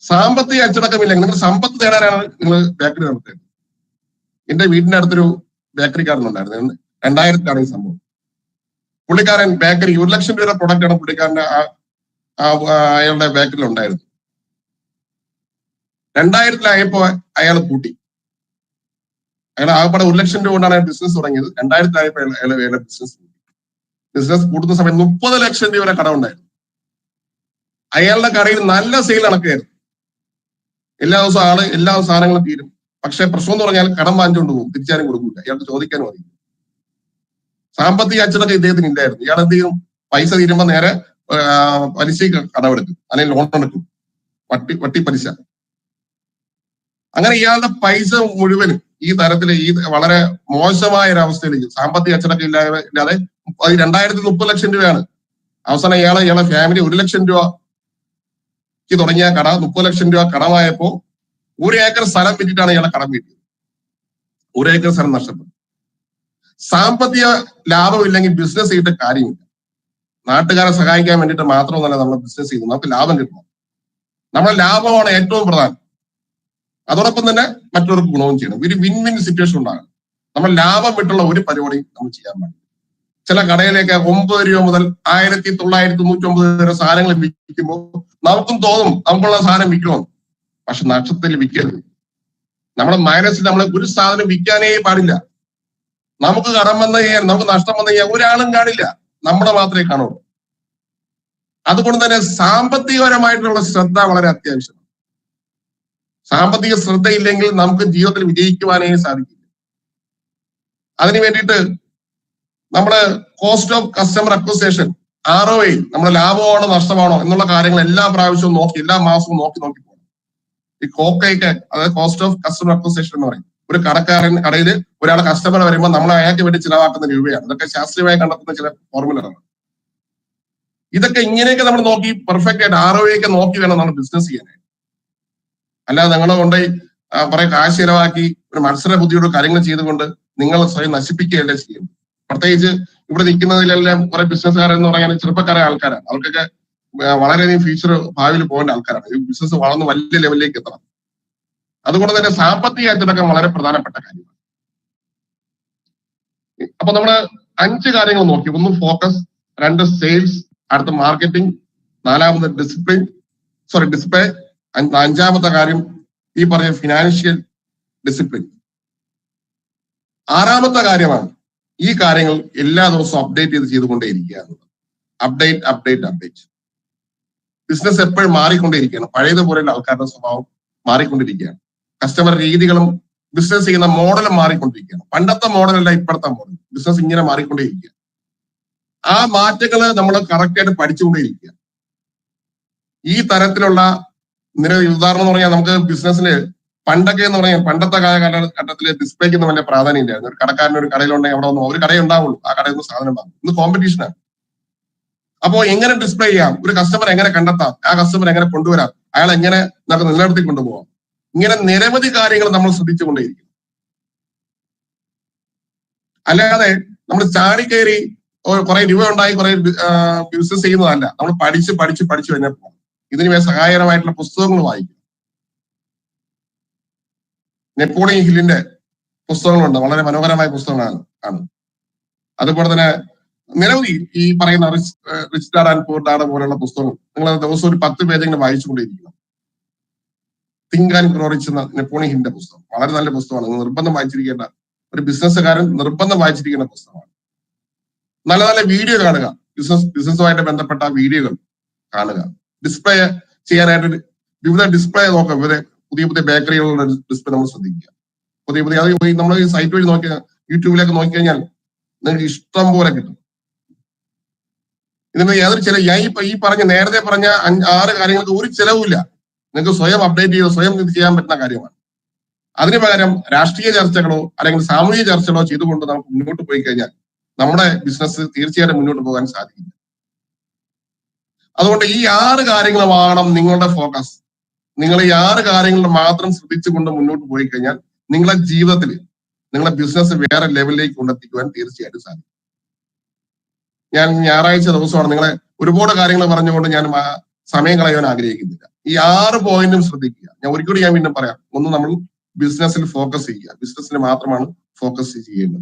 സാമ്പത്തിക അച്ചടക്കമില്ലെങ്കിൽ നിങ്ങൾ സമ്പത്ത് നേടാനാണ് നിങ്ങൾ ബേക്കറി നടത്തുന്നത് എന്റെ വീടിന്റെ അടുത്തൊരു ബേക്കറിക്കാരനുണ്ടായിരുന്നു. രണ്ടായിരത്തിലാണ് ഈ സംഭവം. പുള്ളിക്കാരൻ ബേക്കറി ഒരു ലക്ഷം രൂപയുടെ പ്രൊഡക്റ്റ് ആണ് പുള്ളിക്കാരന്റെ അയാളുടെ ബേക്കറിയിൽ ഉണ്ടായിരുന്നു രണ്ടായിരത്തിലായപ്പോ അയാൾ കൂട്ടി അയാൾ ആകെപ്പാടെ ഒരു ലക്ഷം രൂപ കൊണ്ടാണ് ബിസിനസ് തുടങ്ങിയത്. രണ്ടായിരത്തിലായപ്പോ അയാൾ അയാളുടെ ബിസിനസ് കൂട്ടി ബിസിനസ് കൂട്ടുന്ന സമയത്ത് മുപ്പത് ലക്ഷം രൂപ വരെ കടമുണ്ടായിരുന്നു അയാളുടെ കടയിൽ നല്ല സെയിൽ നടക്കുകയായിരുന്നു. എല്ലാ ദിവസവും ആൾ എല്ലാ സാധനങ്ങളും തീരും. പക്ഷെ പ്രശ്നം എന്ന് പറഞ്ഞാൽ കടം വാങ്ങിച്ചുകൊണ്ട് പോകും. തിരിച്ചാരും കൊടുക്കില്ല ഇയാൾക്ക് ചോദിക്കാനും അറിയില്ല. സാമ്പത്തിക അച്ചടക്കം ഇദ്ദേഹത്തിന് ഇല്ലായിരുന്നു. ഇയാൾ എന്ത് ചെയ്യും? പൈസ തീരുമ്പോ നേരെ പലിശ കടമെടുക്കും. അല്ലെങ്കിൽ ലോൺ എടുക്കും. വട്ടി വട്ടി പലിശ. അങ്ങനെ ഇയാളുടെ പൈസ മുഴുവനും ഈ തരത്തിൽ ഈ വളരെ മോശമായ ഒരു അവസ്ഥയിലേക്ക് സാമ്പത്തിക അച്ചടക്കം ഇല്ലാതെ ഇല്ലാതെ രണ്ടായിരത്തി മുപ്പത് ലക്ഷം രൂപയാണ്. അവസാനം ഇയാളെ ഇയാളെ ഫാമിലി ഒരു ലക്ഷം രൂപ തുടങ്ങിയ കട മുപ്പത് ലക്ഷം രൂപ കടമായപ്പോ ഒരു ഏക്കർ സ്ഥലം വിറ്റിട്ടാണ് ഇയാളെ കടം വീട്ടിയത്. ഒരു ഏക്കർ സ്ഥലം നഷ്ടപ്പെട്ടു. സാമ്പത്തിക ലാഭമില്ലെങ്കിൽ ബിസിനസ് ചെയ്തിട്ട് കാര്യമില്ല. നാട്ടുകാരെ സഹായിക്കാൻ വേണ്ടിയിട്ട് മാത്രമല്ല നമ്മൾ ബിസിനസ് ചെയ്യുന്നത്. നമുക്ക് ലാഭം കിട്ടണം. നമ്മുടെ ലാഭമാണ് ഏറ്റവും പ്രധാനം. അതോടൊപ്പം തന്നെ മറ്റൊരു ഗുണവും ചെയ്യണം. ഒരു വിൻ വിൻ സിറ്റുവേഷൻ ഉണ്ടാകണം. നമ്മൾ ലാഭം വിട്ടുള്ള ഒരു പരിപാടി നമ്മൾ ചെയ്യാൻ പാടില്ല. ചില കടയിലേക്ക് ഒമ്പത് രൂപ മുതൽ ആയിരത്തി തൊള്ളായിരത്തി തൊണ്ണൂറ്റി ഒമ്പത് വരെ സാധനങ്ങൾ വിൽക്കുമ്പോൾ നമുക്കും തോന്നും നമുക്കുള്ള സാധനം വിൽക്കണമെന്ന്. പക്ഷെ നക്ഷത്രത്തിൽ വിൽക്കരുത്. നമ്മുടെ മൈനസിൽ നമ്മൾ ഒരു സാധനം വിൽക്കാനേ പാടില്ല. നമുക്ക് കടം വന്നു കഴിഞ്ഞാൽ നമുക്ക് നഷ്ടം വന്നു കഴിഞ്ഞാൽ ഒരാളും കാണില്ല. നമ്മുടെ മാത്രമേ കാണുള്ളൂ. അതുകൊണ്ട് തന്നെ സാമ്പത്തികപരമായിട്ടുള്ള ശ്രദ്ധ വളരെ അത്യാവശ്യമാണ്. സാമ്പത്തിക ശ്രദ്ധ ഇല്ലെങ്കിൽ നമുക്ക് ജീവിതത്തിൽ വിജയിക്കുവാനേ സാധിക്കില്ല. അതിനു വേണ്ടിയിട്ട് നമ്മൾ cost of customer acquisition R O നമ്മുടെ ലാഭമാണോ നഷ്ടമാണോ എന്നുള്ള കാര്യങ്ങൾ എല്ലാ പ്രാവശ്യവും നോക്കി എല്ലാ മാസവും നോക്കി നോക്കി ഈ കോക്കയൊക്കെ അതായത് കോസ്റ്റ് ഓഫ് കസ്റ്റമർ അക്വസേഷൻ എന്ന് പറയും. ഒരു കടക്കാരൻ കടയിൽ ഒരാൾ കസ്റ്റമർ വരുമ്പോൾ നമ്മൾ അയാൾക്ക് വേണ്ടി ചിലവാക്കുന്ന രൂപയാണ്. ഇതൊക്കെ ശാസ്ത്രീയമായി കണ്ടെത്തുന്ന ചില ഫോർമുലകളാണ് ഇതൊക്കെ ഇങ്ങനെയൊക്കെ നമ്മൾ നോക്കി പെർഫെക്റ്റ് ആയിട്ട് ആർ ഒക്കെ നോക്കി വേണം നമ്മൾ ബിസിനസ് ചെയ്യാനായിട്ട്. അല്ലാതെ നിങ്ങളെ കൊണ്ട് കുറെ കാശ് ചിലവാക്കി ഒരു മത്സര ബുദ്ധിയോട് കാര്യങ്ങൾ ചെയ്തുകൊണ്ട് നിങ്ങൾ സ്വയം നശിപ്പിക്കുകയല്ലേ ചെയ്യും. പ്രത്യേകിച്ച് ഇവിടെ നിൽക്കുന്നതിലെല്ലാം കുറെ ബിസിനസ്സുകാരെന്ന് പറയാൻ ചെറുപ്പക്കാരായ ആൾക്കാരാണ്. അവർക്കൊക്കെ വളരെയധികം ഫ്യൂച്ചർ ഭാവിയിൽ പോകേണ്ട ആൾക്കാരാണ്. ഈ ബിസിനസ് വളർന്ന് വലിയ ലെവലിലേക്ക് എത്തണം. അതുകൊണ്ട് തന്നെ സാമ്പത്തിക അച്ചടക്കം വളരെ പ്രധാനപ്പെട്ട കാര്യമാണ്. അപ്പൊ നമ്മൾ അഞ്ച് കാര്യങ്ങൾ നോക്കി. ഒന്ന് ഫോക്കസ് രണ്ട് സെയിൽസ് അടുത്ത മാർക്കറ്റിംഗ് നാലാമത് ഡിസിപ്ലിൻ സോറി ഡിസ്പ്ലേ അഞ്ചാമത്തെ കാര്യം ഈ പറഞ്ഞ ഫിനാൻഷ്യൽ ഡിസിപ്ലിൻ ആറാമത്തെ കാര്യമാണ് ഈ കാര്യങ്ങൾ എല്ലാ ദിവസവും അപ്ഡേറ്റ് ചെയ്ത് ചെയ്തുകൊണ്ടേയിരിക്കുക എന്നുള്ളത്. അപ്ഡേറ്റ് അപ്ഡേറ്റ് അപ്ഡേറ്റ് ബിസിനസ് എപ്പോഴും മാറിക്കൊണ്ടിരിക്കുകയാണ്. പഴയതുപോലെയുള്ള ആൾക്കാരുടെ സ്വഭാവം മാറിക്കൊണ്ടിരിക്കുകയാണ്. കസ്റ്റമർ രീതികളും ബിസിനസ് ചെയ്യുന്ന മോഡലും മാറിക്കൊണ്ടിരിക്കുകയാണ്. പണ്ടത്തെ മോഡലല്ല ഇപ്പോഴത്തെ മോഡൽ. ബിസിനസ് ഇങ്ങനെ മാറിക്കൊണ്ടേയിരിക്കുക ആ മാറ്റങ്ങൾ നമ്മൾ കറക്റ്റായിട്ട് പഠിച്ചുകൊണ്ടേയിരിക്കുക ഈ തരത്തിലുള്ള നിരവധി ഉദാഹരണം എന്ന് പറഞ്ഞാൽ നമുക്ക് ബിസിനസ്സിന് പണ്ടൊക്കെ എന്ന് പറഞ്ഞാൽ പണ്ടത്തെ കാലഘട്ടത്തിൽ ഡിസ്പ്ലേക്ക് ഒന്നും വലിയ പ്രാധാന്യം ഇല്ലായിരുന്നു ഒരു കടക്കാരൻ ഒരു കടയിലുണ്ടെങ്കിൽ അവിടെ ഒന്നും ഒരു കടയുണ്ടാവുള്ളൂ. ആ കടയിൽ നിന്ന് സാധനം ഉണ്ടാവും ഇന്ന് കോമ്പറ്റീഷനാണ് അപ്പോ എങ്ങനെ ഡിസ്പ്ലേ ചെയ്യാം? ഒരു കസ്റ്റമർ എങ്ങനെ കണ്ടെത്താം? ആ കസ്റ്റമർ എങ്ങനെ കൊണ്ടുവരാം? അയാൾ എങ്ങനെ നമുക്ക് നിലനിർത്തി കൊണ്ടുപോകാം? ഇങ്ങനെ നിരവധി കാര്യങ്ങൾ നമ്മൾ ശ്രദ്ധിച്ചുകൊണ്ടേയിരിക്കും. അല്ലാതെ നമ്മൾ ചാടി കയറി കുറെ രൂപ ഉണ്ടായി കുറെ ബിസിനസ് ചെയ്യുന്നതല്ല. നമ്മൾ പഠിച്ച് പഠിച്ച് പഠിച്ച് തന്നെ പോകണം ഇതിന് സഹായകരമായിട്ടുള്ള പുസ്തകങ്ങൾ വായിക്കും. നെപ്പോളിയൻ ഹില്ലിന്റെ പുസ്തകങ്ങളുണ്ട്. വളരെ മനോഹരമായ പുസ്തകങ്ങളാണ്. ആണ്. അതുപോലെ തന്നെ നിരവധി ഈ പറയുന്ന rich rich dad and poor dad പോലുള്ള പുസ്തകങ്ങൾ. നിങ്ങൾ ദിവസം ഒരു പത്ത് പേജെങ്കിലും വായിച്ചുകൊണ്ടിരിക്കണം തിങ്ക് ആൻഡ് ഗ്രോറിച്ച് എന്ന നെപ്പോണി ഹിന്റെ പുസ്തകം. വളരെ നല്ല പുസ്തകമാണ്. നിങ്ങൾ നിർബന്ധം വായിച്ചിരിക്കേണ്ട ഒരു ബിസിനസ്സുകാരൻ നിർബന്ധം വായിച്ചിരിക്കേണ്ട പുസ്തകമാണ്. നല്ല നല്ല വീഡിയോ കാണുക. ബിസിനസ് ബിസിനസ്സുമായിട്ട് ബന്ധപ്പെട്ട വീഡിയോകൾ കാണുക. ഡിസ്പ്ലേ ചെയ്യാനായിട്ട് വിവിധ ഡിസ്പ്ലേ നോക്കുക. വിവിധ പുതിയ പുതിയ ബേക്കറികളുടെ ഡിസ്പ്ലേ നമ്മൾ ശ്രദ്ധിക്കുക. പുതിയ പുതിയ അത് നമ്മൾ സൈറ്റ് വഴി നോക്കിയാൽ യൂട്യൂബിലൊക്കെ നോക്കി കഴിഞ്ഞാൽ നിങ്ങൾക്ക് ഇഷ്ടം പോലെ കിട്ടും. ഇതിന് യാതൊരു ചില ഞാൻ ഈ പറഞ്ഞ നേരത്തെ പറഞ്ഞ ആറ് കാര്യങ്ങൾക്ക് ഒരു ചിലവുമില്ല. നിങ്ങൾക്ക് സ്വയം അപ്ഡേറ്റ് ചെയ്ത് സ്വയം ഇത് ചെയ്യാൻ പറ്റുന്ന കാര്യമാണ്. അതിന് പകരം രാഷ്ട്രീയ ചർച്ചകളോ അല്ലെങ്കിൽ സാമൂഹിക ചർച്ചകളോ ചെയ്തുകൊണ്ട് നമുക്ക് മുന്നോട്ട് പോയി കഴിഞ്ഞാൽ നമ്മുടെ ബിസിനസ് തീർച്ചയായിട്ടും മുന്നോട്ട് പോകാൻ സാധിക്കില്ല. അതുകൊണ്ട് ഈ ആറ് കാര്യങ്ങളുമാകണം നിങ്ങളുടെ ഫോക്കസ് നിങ്ങൾ ഈ ആറ് കാര്യങ്ങൾ മാത്രം ശ്രദ്ധിച്ചുകൊണ്ട് മുന്നോട്ട് പോയി കഴിഞ്ഞാൽ നിങ്ങളുടെ ജീവിതത്തിൽ നിങ്ങളുടെ ബിസിനസ് വേറെ ലെവലിലേക്ക് കൊണ്ടെത്തിക്കുവാൻ തീർച്ചയായിട്ടും സാധിക്കും. ഞാൻ ഞായറാഴ്ച ദിവസമാണ് നിങ്ങളെ ഒരുപാട് കാര്യങ്ങൾ പറഞ്ഞുകൊണ്ട് ഞാൻ സമയം കളയാൻ ആഗ്രഹിക്കുന്നില്ല. ഈ ആറ് പോയിന്റും ശ്രദ്ധിക്കുക. ഞാൻ ഒരിക്കലും ഞാൻ വീണ്ടും പറയാം. ഒന്ന് നമ്മൾ ബിസിനസ്സിൽ ഫോക്കസ് ചെയ്യുക. ബിസിനസ്സിന് മാത്രമാണ് ഫോക്കസ് ചെയ്യേണ്ടത്.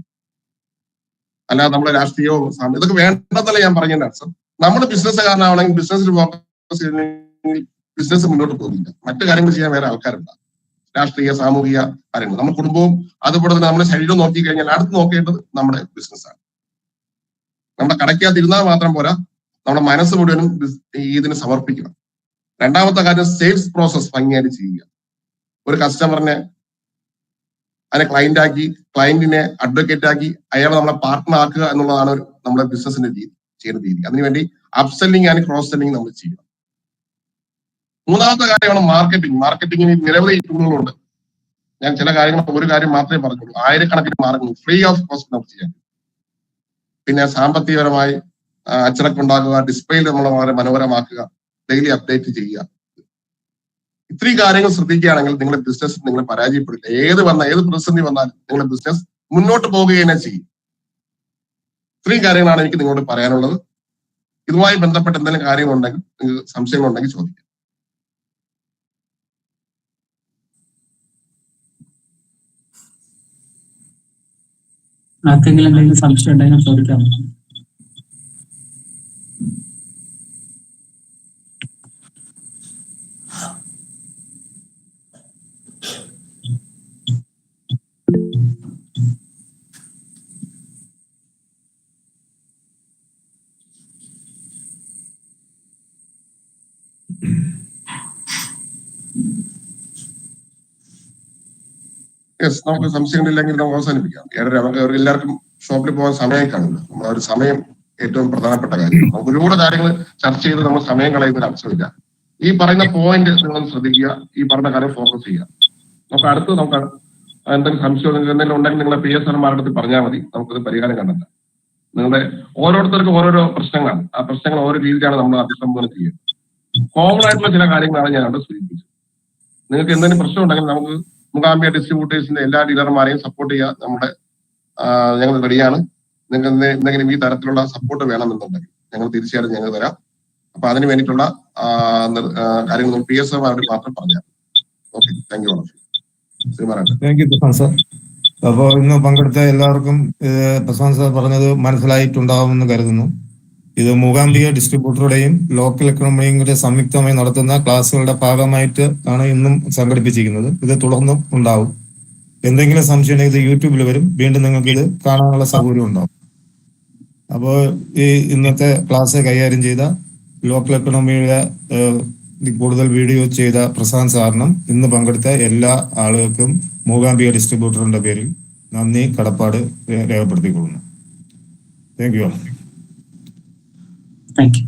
അല്ലാതെ നമ്മുടെ രാഷ്ട്രീയവും സാമ- ഇതൊക്കെ വേണ്ടതല്ല ഞാൻ പറഞ്ഞതിന്റെ അർത്ഥം. നമ്മൾ ബിസിനസ്സുകാരനാവണമെങ്കിൽ ബിസിനസ്സിൽ ഫോക്കസ് ചെയ്യണമെങ്കിൽ ബിസിനസ് മുന്നോട്ട് പോകില്ല മറ്റു കാര്യങ്ങൾ ചെയ്യാൻ വേറെ ആൾക്കാരുണ്ട് രാഷ്ട്രീയ സാമൂഹിക കാര്യങ്ങൾ. നമ്മുടെ കുടുംബവും അതുപോലെ തന്നെ നമ്മുടെ ശരീരം നോക്കി കഴിഞ്ഞാൽ അടുത്ത് നോക്കേണ്ടത് നമ്മുടെ ബിസിനസ്സാണ് നമ്മുടെ കടയ്ക്കകത്ത് ഇരുന്നാൽ മാത്രം പോരാ. നമ്മുടെ മനസ്സ് മുഴുവനും ഇതിന് സമർപ്പിക്കണം. രണ്ടാമത്തെ കാര്യം സെയിൽസ് പ്രോസസ് ഭംഗിയായിട്ട് ചെയ്യുക. ഒരു കസ്റ്റമറിനെ അതിനെ ക്ലയന്റ് ആക്കി ക്ലയന്റിനെ അഡ്വക്കേറ്റ് ആക്കി അയാളെ നമ്മളെ പാർട്ട്ണർ ആക്കുക എന്നുള്ളതാണ് നമ്മുടെ ബിസിനസിന്റെ രീതി ചെയ്യുന്ന രീതി. അതിനുവേണ്ടി അപ്സെല്ലിംഗ് ആൻഡ് ക്രോസ് സെല്ലിംഗ് നമ്മൾ ചെയ്യണം. മൂന്നാമത്തെ കാര്യമാണ് മാർക്കറ്റിംഗ് മാർക്കറ്റിംഗിന് നിരവധി ടൂളുകളുണ്ട് ഞാൻ ചില കാര്യങ്ങൾ ഒരു കാര്യം മാത്രമേ പറഞ്ഞുള്ളൂ. ആയിരക്കണക്കിന് മാർഗങ്ങൾ ഫ്രീ ഓഫ് കോസ്റ്റ് നമുക്ക് ചെയ്യാം പിന്നെ സാമ്പത്തികപരമായി അച്ചടക്കമുണ്ടാക്കുക ഡിസ്പ്ലേയിൽ നമ്മൾ വളരെ മനോഹരമാക്കുക ഡെയിലി അപ്ഡേറ്റ് ചെയ്യുക. ഇത്രയും കാര്യങ്ങൾ ശ്രദ്ധിക്കുകയാണെങ്കിൽ നിങ്ങളുടെ ബിസിനസ് നിങ്ങൾ പരാജയപ്പെടില്ല. ഏത് വന്ന ഏത് പ്രതിസന്ധി വന്നാലും നിങ്ങളുടെ ബിസിനസ് മുന്നോട്ട് പോവുക തന്നെ ചെയ്യും. ഇത്രയും കാര്യങ്ങളാണ് എനിക്ക് നിങ്ങളോട് പറയാനുള്ളത്. ഇതുമായി ബന്ധപ്പെട്ട് എന്തെങ്കിലും കാര്യങ്ങളുണ്ടെങ്കിൽ നിങ്ങൾക്ക് സംശയങ്ങളുണ്ടെങ്കിൽ ചോദിക്കാം. ആർക്കെങ്കിലും എന്തെങ്കിലും സംശയം ഉണ്ടെങ്കിൽ ചോദിക്കാം. യെസ് നമുക്ക് സംശയങ്ങളില്ലെങ്കിൽ നമുക്ക് അവസാനിപ്പിക്കാം. ഏറെ നമുക്ക് എല്ലാവർക്കും ഷോപ്പിൽ പോകാൻ സമയം കാണില്ല നമ്മൾ ഒരു സമയം ഏറ്റവും പ്രധാനപ്പെട്ട കാര്യം. നമുക്ക് ഒരുപാട് കാര്യങ്ങൾ ചർച്ച ചെയ്ത് നമ്മൾ സമയം കളയുന്ന ആവശ്യമില്ല ഈ പറയുന്ന പോയിന്റ് നിങ്ങൾ ശ്രദ്ധിക്കുക. ഈ പറഞ്ഞ കാര്യം ഫോക്കസ് ചെയ്യുക. നമുക്ക് അടുത്ത് നമുക്ക് എന്തെങ്കിലും സംശയം എന്തെങ്കിലും ഉണ്ടെങ്കിൽ നിങ്ങളെ പി എസ് ആർമാരുടെ അടുത്ത് പറഞ്ഞാൽ മതി. നമുക്കത് പരിഹാരം കണ്ടെത്താം. നിങ്ങളുടെ ഓരോരുത്തർക്കും ഓരോരോ പ്രശ്നങ്ങളാണ്. ആ പ്രശ്നങ്ങൾ ഓരോ രീതിയിലാണ് നമ്മൾ അഭിസംബോധന ചെയ്യുന്നത്. കോമൺ ആയിട്ടുള്ള ചില കാര്യങ്ങളാണ് ഞാൻ അവിടെ സൂചിപ്പിച്ചത്. നിങ്ങൾക്ക് എന്തെങ്കിലും പ്രശ്നം ഉണ്ടെങ്കിൽ നമുക്ക് മുഖാംബിയ ഡിസ്ട്രിബ്യൂട്ടേഴ്സിന്റെ എല്ലാ ഡീലർമാരെയും സപ്പോർട്ട് ചെയ്യാൻ നമ്മുടെ ഞങ്ങൾ റെഡിയാണ്. നിങ്ങൾ എന്തെ- എന്തെങ്കിലും ഈ തരത്തിലുള്ള സപ്പോർട്ട് വേണമെന്നുണ്ടെങ്കിൽ ഞങ്ങൾ തീർച്ചയായിട്ടും ഞങ്ങൾ തരാം. അപ്പൊ അതിന് വേണ്ടിയിട്ടുള്ള കാര്യങ്ങൾ പി എസ് അവരോട് മാത്രം പറഞ്ഞാൽ ഓക്കെ താങ്ക് യു അപ്പോ അപ്പോൾ ഇന്ന് പങ്കെടുത്ത എല്ലാവർക്കും പ്രസാന്ത് സാർ പറഞ്ഞത് മനസ്സിലായിട്ടുണ്ടാവുമെന്ന് കരുതുന്നു. ഇത് മൂകാംബിക ഡിസ്ട്രിബ്യൂട്ടറുടെയും ലോക്കൽ എക്കണോമിയുടെ സംയുക്തമായി നടത്തുന്ന ക്ലാസുകളുടെ ഭാഗമായിട്ട് ആണ് ഇന്നും സംഘടിപ്പിച്ചിരിക്കുന്നത്. ഇത് തുടർന്നും ഉണ്ടാവും. എന്തെങ്കിലും സംശയം ഇത് യൂട്യൂബിൽ വരും. വീണ്ടും നിങ്ങൾക്ക് ഇത് കാണാനുള്ള സൗകര്യം ഉണ്ടാവും. അപ്പോൾ ഈ ഇന്നത്തെ ക്ലാസ് കൈകാര്യം ചെയ്ത ലോക്കൽ എക്കണോമിയുടെ കൂടുതൽ വീഡിയോ ചെയ്ത പ്രശാന്ത് സാറിനും ഇന്ന് പങ്കെടുത്ത എല്ലാ ആളുകൾക്കും മൂകാംബിക ഡിസ്ട്രിബ്യൂട്ടറിന്റെ പേരിൽ നന്ദി കടപ്പാട് രേഖപ്പെടുത്തിക്കൊള്ളുന്നു. Thank you thank you